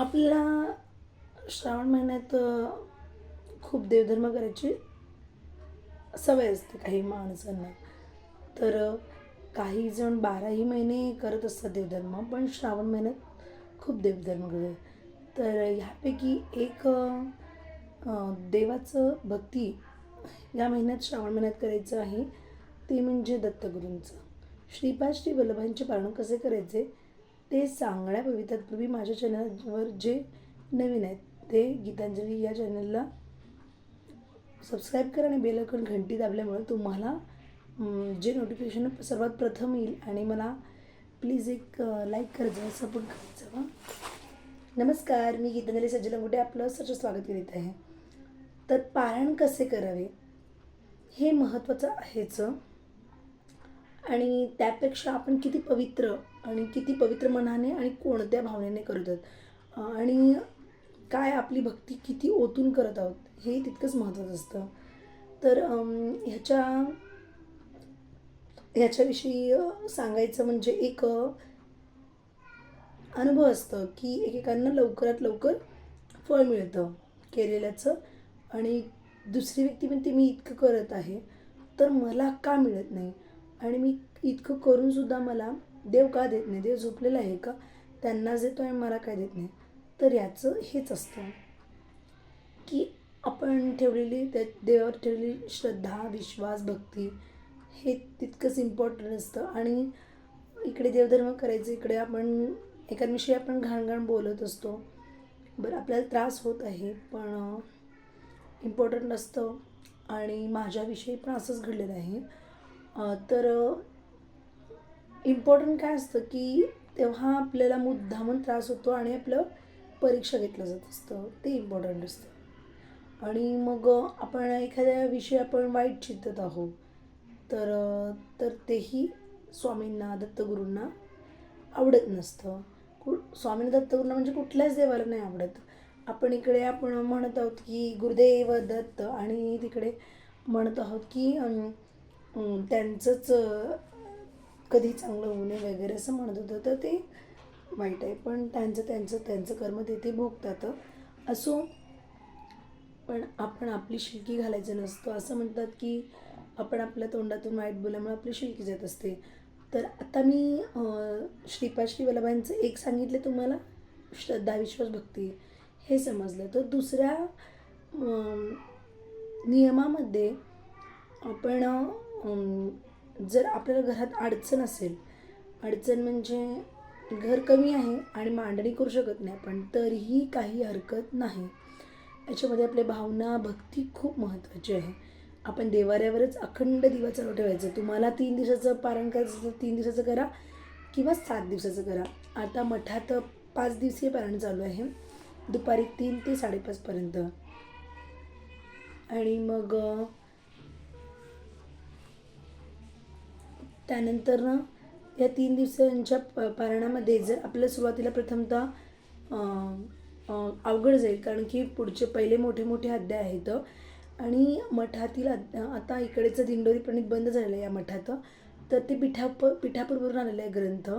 आपल्याला श्रावण महिन्यात खूप देवधर्म करायची सवय असते काही माणसांना. तर काही जण बाराही महिने करत असतात देवधर्म पण श्रावण महिन्यात खूप देवधर्म करतात. तर ह्यापैकी एक देवाचं भक्ती या महिन्यात श्रावण महिन्यात करायचं आहे ते म्हणजे दत्तगुरूंचं. श्रीपाद श्री वल्लभांचे पालन कसे करायचे? ते सांगण्यापूर्वी तत्पूर्वी माझ्या चॅनलवर जे नवीन आहेत ते गीतांजली या चॅनलला सबस्क्राईब करा आणि बेलकन घंटी दाबल्यामुळे तुम्हाला जे नोटिफिकेशन सर्वात प्रथम येईल आणि मला प्लीज एक लाईक करायचं सपोर्ट करायचं हं नमस्कार मी गीतांजली सज्जन लंगोटे आपलं सच स्वागत करीत आहे. तर पारायण कसे करावे हे महत्त्वाचं आहेच. आणि त्यापेक्षा आपण किती पवित्र आणि किती पवित्र मनाने आणि कोणत्या भावनेने करत आहोत? आणि काय आपली भक्ती किती ओतून करत आहोत हे तितकंच महत्त्वाचं असतं. तर ह्याच्या ह्याच्याविषयी सांगायचं म्हणजे एक अनुभव असतं की एकेकांना लवकरात लवकर फळ मिळतं केलेल्याचं आणि दुसरी व्यक्ती म्हणते मी इतकं करत आहे तर मला का मिळत नाही? आणि मी इतकं करूनसुद्धा मला देव का देत नाही? देव झोपलेला आहे का? त्यांनाच देतो आणि मला काय देत नाही? तर याचं हेच असतं की आपण ठेवलेली त्या देवावर ठेवलेली श्रद्धा विश्वास भक्ती हे तितकंच इम्पॉर्टंट असतं. आणि इकडे देवधर्म करायचं इकडे आपण एकाविषयी आपण घाणघाण बोलत असतो. बरं आपल्याला त्रास होत आहे पण इम्पॉर्टंट असतं आणि माझ्याविषयी पण असंच घडलेलं आहे. तर इम्पॉर्टंट काय असतं की तेव्हा आपल्याला मुद्दामून त्रास होतो आणि आपलं परीक्षा घेतलं जात असतं. ते इम्पॉर्टंट असतं. आणि मग आपण एखाद्या विषयी आपण वाईट चिंतत आहोत तर तर तेही स्वामींना दत्तगुरूंना आवडत नसतं. कु स्वामींना दत्तगुरूंना म्हणजे कुठल्याच देवाला नाही आवडत. आपण इकडे आपण म्हणत आहोत की गुरुदेव दत्त आणि तिकडे म्हणत आहोत की त्यांचंच कधी चांगलं होऊ नये वगैरे असं म्हणत होतं तर ते वाईट आहे. पण त्यांचं त्यांचं त्यांचं कर्म तेथे भोगतात. असो पण आपण आपली शिलकी घालायचं नसतं. असं म्हणतात की आपण आपल्या तोंडातून वाईट बोलल्यामुळे आपली शिलकी जात असते. तर आता मी श्रीपाश्री श्रीपाद श्री वल्लभांचं एक सांगितलं तुम्हाला श्रद्धा विश्वास भक्ती हे समजलं. तर दुसऱ्या नियमामध्ये आपण जर आपल्याला घरात अडचण असेल अडचण म्हणजे घर कमी आहे आणि मांडणी करू शकत नाही पण तरीही काही हरकत नाही. याच्यामध्ये आपल्या भावना भक्ती खूप महत्त्वाची आहे. आपण देवाऱ्यावरच अखंड दिवा चालू ठेवायचं. तुम्हाला तीन दिवसाचं पारण करायचं असेल तर तीन दिवसाचं करा किंवा सात दिवसाचं करा. आता मठात पाच दिवसीय पारण चालू आहे. दुपारी तीन ते साडेपाचपर्यंत आणि मग त्यानंतर ना या तीन दिवसांच्या प पारणामध्ये जर आपल्या सुरुवातीला प्रथमतः अवघड जाईल कारण की पुढचे पहिले मोठे मोठे अध्याय आहेत. आणि मठातील आता इकडेचं दिंडोरी प्रणित बंद झालेलं आहे या मठात. तर ते पिठाप पिठापूरवरून आलेलं आहे ग्रंथ.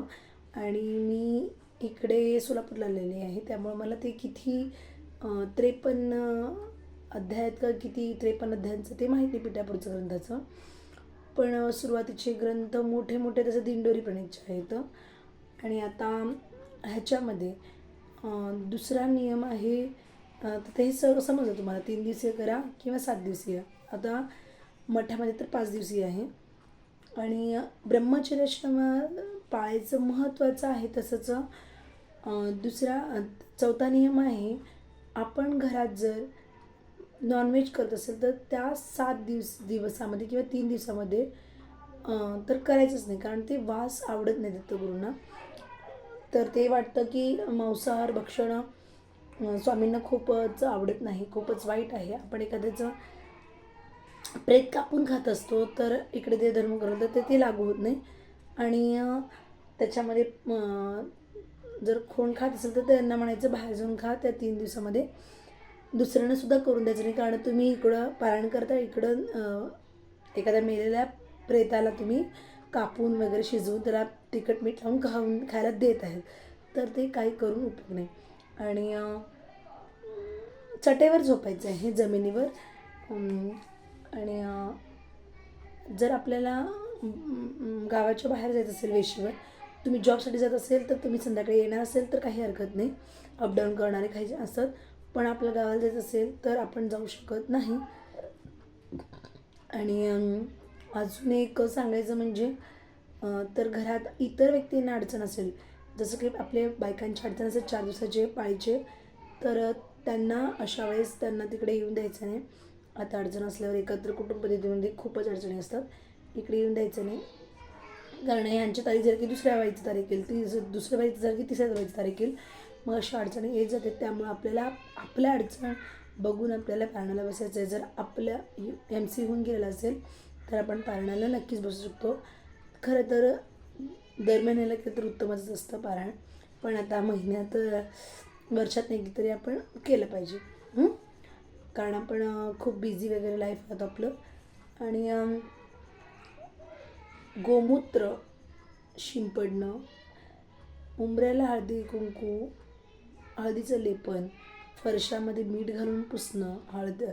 आणि मी इकडे सोलापूरला आलेले आहे. त्यामुळे मला ते किती त्रेपन्न अध्यायात आहेत का किती त्रेपन्न अध्यायांचं ते माहिती आहे पिठापूरचं ग्रंथाचं. पण सुरुवातीचे ग्रंथ मोठे मोठे तसे दिंडोरी प्रणीतचे आहेत. आणि आता ह्याच्यामध्ये दुसरा नियम आहे तर ते सर समजलं तुम्हाला तीन दिवसीय करा किंवा सात दिवसीय. आता मठामध्ये तर पाच दिवसीय आहे. आणि ब्रह्मचर्याश्रम पाळायचं महत्त्वाचं आहे तसंच दुसरा चौथा नियम आहे आपण घरात जर नॉनव्हेज करत असेल तर त्या सात दिवस दिवसामध्ये किंवा तीन दिवसामध्ये तर करायचंच नाही. कारण ते वास आवडत नाही दत्तगुरूंना तर ते वाटतं की मांसाहार भक्षण स्वामींना खूपच आवडत नाही. खूपच वाईट आहे. आपण एखाद्याचं प्रेत कापून खात असतो तर इकडे ते धर्म करत तर ते लागू होत नाही. आणि त्याच्यामध्ये जर खूण खात असेल तर त्यांना म्हणायचं बाहेर जाऊन खा त्या तीन दिवसामध्ये. दुसऱ्यांना सुद्धा करून द्यायचं नाही कारण तुम्ही इकडं पारायण करता इकडं एखाद्या मेलेल्या प्रेताला तुम्ही कापून वगैरे शिजवून त्याला तिखट मीठ लावून खाऊन खायला देत आहेत. तर ते काही करून उपयोग नाही. आणि चटेवर झोपायचं आहे जमिनीवर. आणि जर आपल्याला गावाच्या बाहेर जायचं असेल वेशीवर तुम्ही जॉबसाठी जात असेल तर तुम्ही संध्याकाळी येणार असेल तर काही हरकत नाही. अपडाऊन करणारे काही असतात. पण आपल्या गावाला जायचं असेल तर आपण जाऊ शकत नाही. आणि अजून एक सांगायचं म्हणजे तर घरात इतर व्यक्तींना अडचण असेल जसं की आपले बायकांची अडचण असेल चार दिवसाचे पाळीचे तर त्यांना अशा वेळेस त्यांना तिकडे येऊन द्यायचं नाही. आता अडचण असल्यावर एकत्र कुटुंब पद्धतीमध्ये खूपच अडचणी असतात. इकडे येऊन द्यायचं नाही. कारण यांची तारीख जर की दुसऱ्या वाईची तारीख येईल ती दुसऱ्या बाईची जर की तिसऱ्या वाईची तारीख येईल मग अशा अडचणी येत जातात. त्यामुळे आपल्याला आपल्या अडचण बघून आपल्याला पारणाला बसायचं आहे. जर आपल्या एम सी होऊन गेलेला असेल तर आपण पारणाला नक्कीच बसू शकतो. खरं तर दर महिन्याला केलं तर उत्तमच असतं पारायण. पण आता महिन्यात वर्षात एकदा तरी आपण केलं पाहिजे. कारण आपण खूप बिझी वगैरे लाईफ राहतो आपलं. आणि गोमूत्र शिंपडणं उंबऱ्याला हळदी कुंकू हळदीचं लेपन फरशामध्ये मीठ घालून पुसणं हळद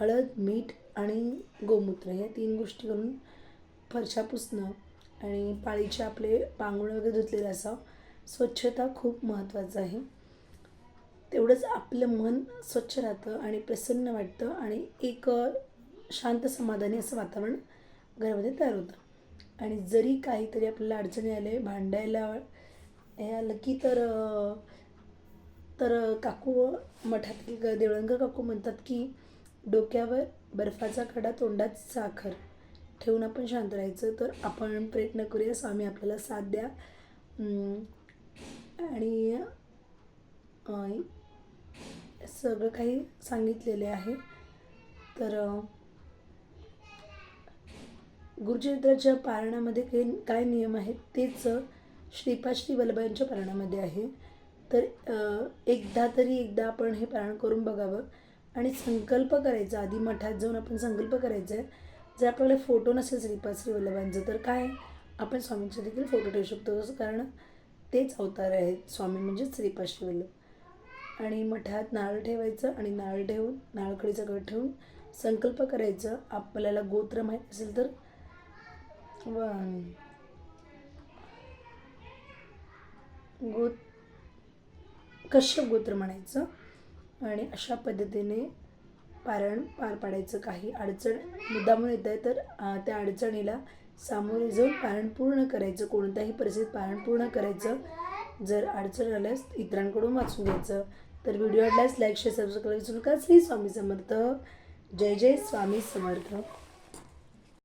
हळद मीठ आणि गोमूत्र या तीन गोष्टी घालून फरशा पुसणं आणि पाळीचे आपले पांगुळ वगैरे धुतलेले असावं. स्वच्छता खूप महत्त्वाचं आहे. तेवढंच आपलं मन स्वच्छ राहतं आणि प्रसन्न वाटतं आणि एक शांत समाधानी असं वातावरण घरामध्ये तयार होतं. आणि जरी काहीतरी आपल्याला अडचणी आले भांडायला हे आलं की तर तर काकू मठातील ग- देवळंग काकू म्हणतात की डोक्यावर बर्फाचा खडा तोंडात साखर ठेवून आपण शांत राहायचं. तर आपण प्रयत्न करूया स्वामी आपल्याला साथ द्या. आणि सगळं काही सांगितलेले आहे. तर गुरुचरित्राच्या पारणामध्ये काही काय नियम आहेत? तेच श्रीपाद श्री वल्लभांच्या पारणामध्ये आहे. तर एकदा तरी एकदा आपण हे पारण करून बघावं आणि संकल्प करायचा. आधी मठात जाऊन आपण संकल्प करायचा आहे. जर आपल्याला फोटो नसेल श्रीपाद श्री वल्लभांचं तर काय? आपण स्वामींचे देखील फोटो ठेवू शकतो. कारण तेच अवतार आहेत. स्वामी म्हणजे श्रीपाद श्री वल्लभ आणि मठात नारळ ठेवायचं आणि नारळ ठेवून नारळकडीचा गट ठेवून संकल्प करायचं. आपल्याला गोत्र माहीत असेल तर व- गोत्र कश्यप गोत्र म्हणायचं. आणि अशा पद्धतीने पारायण पार पाडायचं. काही अडचण मुद्दामून येत आहे तर त्या अडचणीला सामोरे जाऊन पारायण पूर्ण करायचं. कोणत्याही परिस्थितीत पारायण पूर्ण करायचं. जर अडचण आल्यास इतरांकडून वाचून घ्यायचं. तर व्हिडिओ आवडल्यास लाईक शेअर सबस्क्राईब विसरू नका. श्री स्वामी समर्थ. जय जय स्वामी समर्थ.